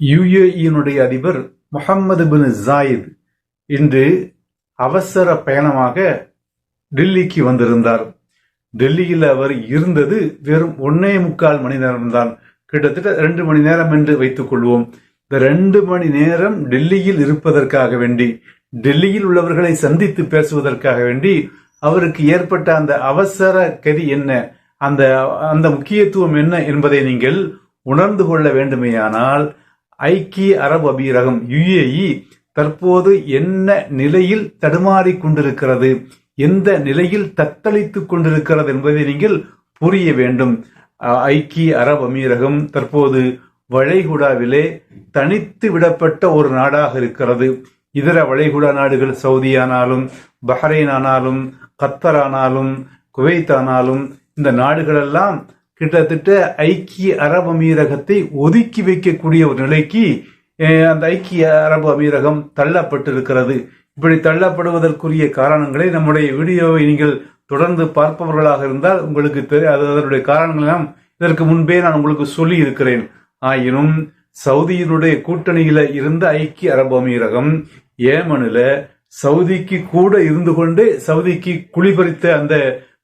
யுஏஇயினுடைய அதிபர் Muhammad bin Zayed இன்று அவசர பயணமாக டெல்லிக்கு வந்திருந்தார். டெல்லியில் அவர் இருந்தது வெறும் ஒன்னே முக்கால் மணி நேரம்தான். கிட்டத்தட்ட ரெண்டு மணி நேரம் என்று வைத்துக் கொள்வோம். இந்த ரெண்டு மணி நேரம் டெல்லியில் இருப்பதற்காக வேண்டி டெல்லியில் உள்ளவர்களை சந்தித்து பேசுவதற்காக வேண்டி அவருக்கு ஏற்பட்ட அந்த அவசர கதி என்ன அந்த அந்த முக்கியத்துவம் என்ன என்பதை நீங்கள் உணர்ந்து கொள்ள வேண்டுமேயானால் ஐக்கிய அரபு அமீரகம் யுஏஇ தற்போது என்ன நிலையில் தடுமாறிக் கொண்டிருக்கிறது எந்த நிலையில் தத்தளித்துக் கொண்டிருக்கிறது என்பதை நீங்கள் புரிய வேண்டும். ஐக்கிய அரபு அமீரகம் தற்போது வளைகுடாவிலே தனித்து விடப்பட்ட ஒரு நாடாக இருக்கிறது. இதர வளைகுடா நாடுகள் சவுதி ஆனாலும் பஹ்ரைன் ஆனாலும் கத்தர் ஆனாலும் குவைத் ஆனாலும் இந்த நாடுகளெல்லாம் கிட்டத்தட்ட ஐக்கிய அரபு அமீரகத்தை ஒதுக்கி வைக்கக்கூடிய ஒரு நிலைக்கு அந்த ஐக்கிய அரபு அமீரகம் தள்ளப்பட்டிருக்கிறது. இப்படி தள்ளப்படுவதற்குரிய காரணங்களை நம்முடைய வீடியோவை நீங்கள் தொடர்ந்து பார்ப்பவர்களாக இருந்தால் உங்களுக்கு தெரி- அது அதனுடைய காரணங்களெல்லாம் இதற்கு முன்பே நான் உங்களுக்கு சொல்லி இருக்கிறேன் ஆயினும் சவுதியினுடைய கூட்டணியில இருந்த ஐக்கிய அரபு அமீரகம் ஏமனில் சவுதிக்கு கூட இருந்து கொண்டு சவுதிக்கு குளிபறித்த அந்த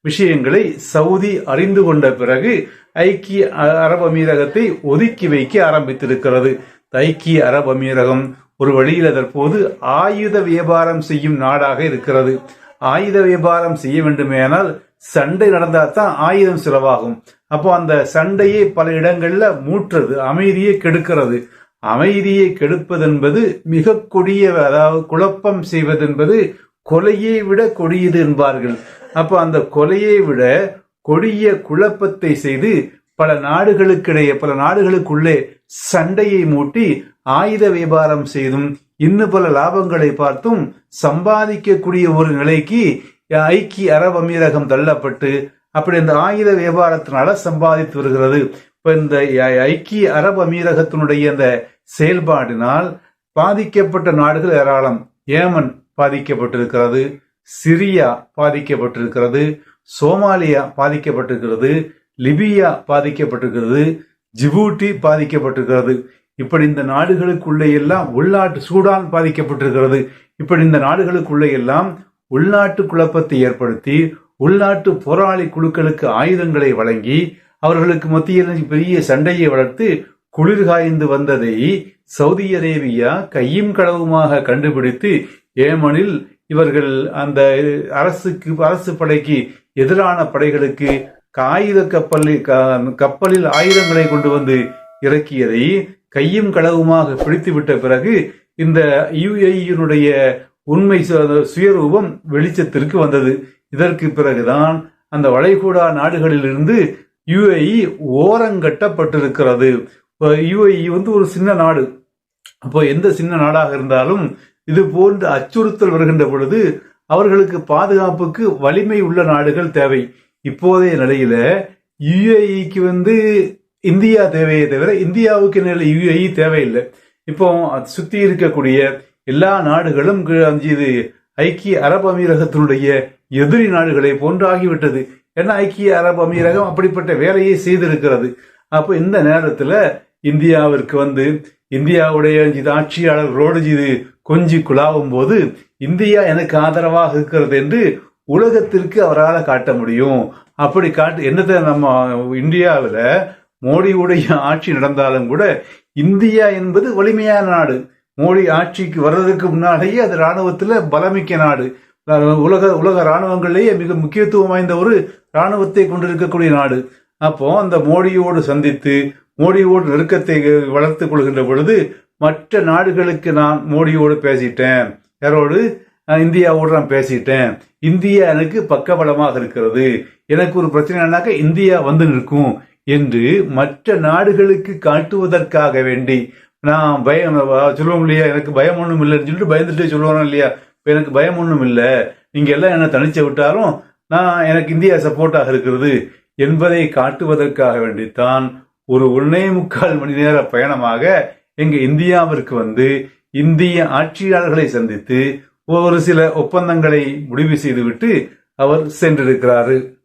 விஷயங்களை சவுதி அறிந்து கொண்ட பிறகு ஐக்கிய அ- அரபு அமீரகத்தை ஒதுக்கி வைக்க ஆரம்பித்திருக்கிறது. ஐக்கிய அரபு அமீரகம் ஒரு வழியில் தற்போது ஆயுத வியாபாரம் செய்யும் நாடாக இருக்கிறது. ஆயுத வியாபாரம் செய்ய வேண்டுமேனால் சண்டை நடந்தால் தான் ஆயுதம் செலவாகும். அப்போ அந்த சண்டையை பல இடங்களில் மூட்டுறது அமைதியை கெடுக்கிறது. அமைதியை கெடுப்பதென்பது மிக கொடிய அதாவது குழப்பம் செய்வதென்பது கொலையை விட கொடியது என்பார்கள். அப்போ அந்த கொலையை விட கொடிய குழப்பத்தை செய்து பல நாடுகளுக்கிடையே பல நாடுகளுக்குள்ளே சண்டையை மூட்டி ஆயுத வியாபாரம் செய்தும் இன்னும் பல லாபங்களை பார்த்தும் சம்பாதிக்கக்கூடிய ஒரு நிலைக்கு ஐக்கிய அரபு அமீரகம் தள்ளப்பட்டு அப்படி இந்த ஆயுத வியாபாரத்தினால சம்பாதித்து வருகிறது. இப்ப இந்த ஐக்கிய அரபு அமீரகத்தினுடைய அந்த செயல்பாடினால் பாதிக்கப்பட்ட நாடுகள் ஏராளம். ஏமன் பாதிக்கப்பட்டிருக்கிறது. சிரியா பாதிக்கப்பட்டிருக்கிறது சோமாலியா பாதிக்கப்பட்டிருக்கிறது லிபியா பாதிக்கப்பட்டிருக்கிறது ஜிபூட்டி பாதிக்கப்பட்டிருக்கிறது. இப்படி இந்த நாடுகளுக்குள்ளே எல்லாம் உள்நாட்டு சூடான் பாதிக்கப்பட்டிருக்கிறது. இப்படி இந்த நாடுகளுக்குள்ளே எல்லாம் உள்நாட்டு குழப்பத்தை ஏற்படுத்தி உள்நாட்டு போராளி குழுக்களுக்கு ஆயுதங்களை வழங்கி அவர்களுக்கு மத்தியில் பெரிய சண்டையை வளர்த்து குளிர்காய்ந்து வந்ததை சவுதி அரேபியா கையும் களவுமாக கண்டுபிடித்து ஏமனில் இவர்கள் அந்த அரசுக்கு அரசு படைக்கு எதிரான படைகளுக்கு ஆயுத கப்பலில் க- கப்பலில் ஆயுதங்களை கொண்டு வந்து இறக்கியதை கையும் களவுமாக பிடித்துவிட்ட பிறகு இந்த யுஏயினுடைய உண்மை சு- சுயரூபம் வெளிச்சத்திற்கு வந்தது. இதற்கு பிறகுதான் அந்த வளைகுடா நாடுகளிலிருந்து யுஏஇ ஓரங்கட்டப்பட்டிருக்கிறது யுஏஇ வந்து ஒரு சின்ன நாடு. அப்போ எந்த சின்ன நாடாக இருந்தாலும் இது போன்ற அச்சுறுத்தல் வருகின்ற பொழுது அவர்களுக்கு பாதுகாப்புக்கு வலிமை உள்ள நாடுகள் தேவை. இப்போதைய நிலையில யுஏஇக்கு வந்து இந்தியா தேவையே தவிர இந்தியாவுக்கு நிலை யுஏஇ தேவையில்லை. இப்போ அது சுத்தி இருக்கக்கூடிய எல்லா நாடுகளும் அஞ்சு இது ஐக்கிய அரபு அமீரகத்தினுடைய எதிரி நாடுகளை போன்றாகிவிட்டது. ஏன்னா ஐக்கிய அரபு அமீரகம் அப்படிப்பட்ட வேலையை செய்திருக்கிறது. அப்போ இந்த நேரத்துல இந்தியாவிற்கு வந்து இந்தியாவுடைய இது ஆட்சியாளர்களோடு இது கொஞ்சி குழாவும் போது இந்தியா எனக்கு ஆதரவாக இருக்கிறது என்று உலகத்திற்கு அவரால் காட்ட முடியும். அப்படி காட்டு என்னத்தை நம்ம இந்தியாவில் மோடியுடைய ஆட்சி நடந்தாலும் கூட இந்தியா என்பது வலிமையான நாடு. மோடி ஆட்சிக்கு வர்றதுக்கு முன்னாலேயே அது இராணுவத்தில் பலமிக்க நாடு. உலக உலக ராணுவங்களிலேயே மிக முக்கியத்துவம் வாய்ந்த ஒரு ராணுவத்தை கொண்டிருக்கக்கூடிய நாடு. அப்போ அந்த மோடியோடு சந்தித்து மோடியோடு நெருக்கத்தை வளர்த்துக் கொள்கின்ற பொழுது மற்ற நாடுகளுக்கு நான் மோடியோடு பேசிட்டேன். யாரோடு? நான் இந்தியாவோடு நான் பேசிட்டேன். இந்தியா எனக்கு பக்கபலமாக இருக்கிறது. எனக்கு ஒரு பிரச்சனைனாக்க இந்தியா வந்து நிற்கும் என்று மற்ற நாடுகளுக்கு காட்டுவதற்காக வேண்டி நான் பயம் சொல்லுவோம் இல்லையா? எனக்கு பயம் ஒன்றும் இல்லைன்னு சொல்லிட்டு பயந்துட்டே சொல்லுவாங்க இல்லையா? எனக்கு பயம் ஒன்றும் இல்லை. நீங்கள் எல்லாம் என்ன தனிச்சு விட்டாலும் நான் எனக்கு இந்தியா சப்போர்ட்டாக இருக்கிறது என்பதை காட்டுவதற்காக வேண்டித்தான் ஒரு ஒன்னே முக்கால் மணி நேர பயணமாக எங்க இந்தியாவிற்கு வந்து இந்திய ஆட்சியாளர்களை சந்தித்து ஒரு சில ஒப்பந்தங்களை முடிவு செய்துவிட்டு அவர் சென்றிருக்கிறாரு.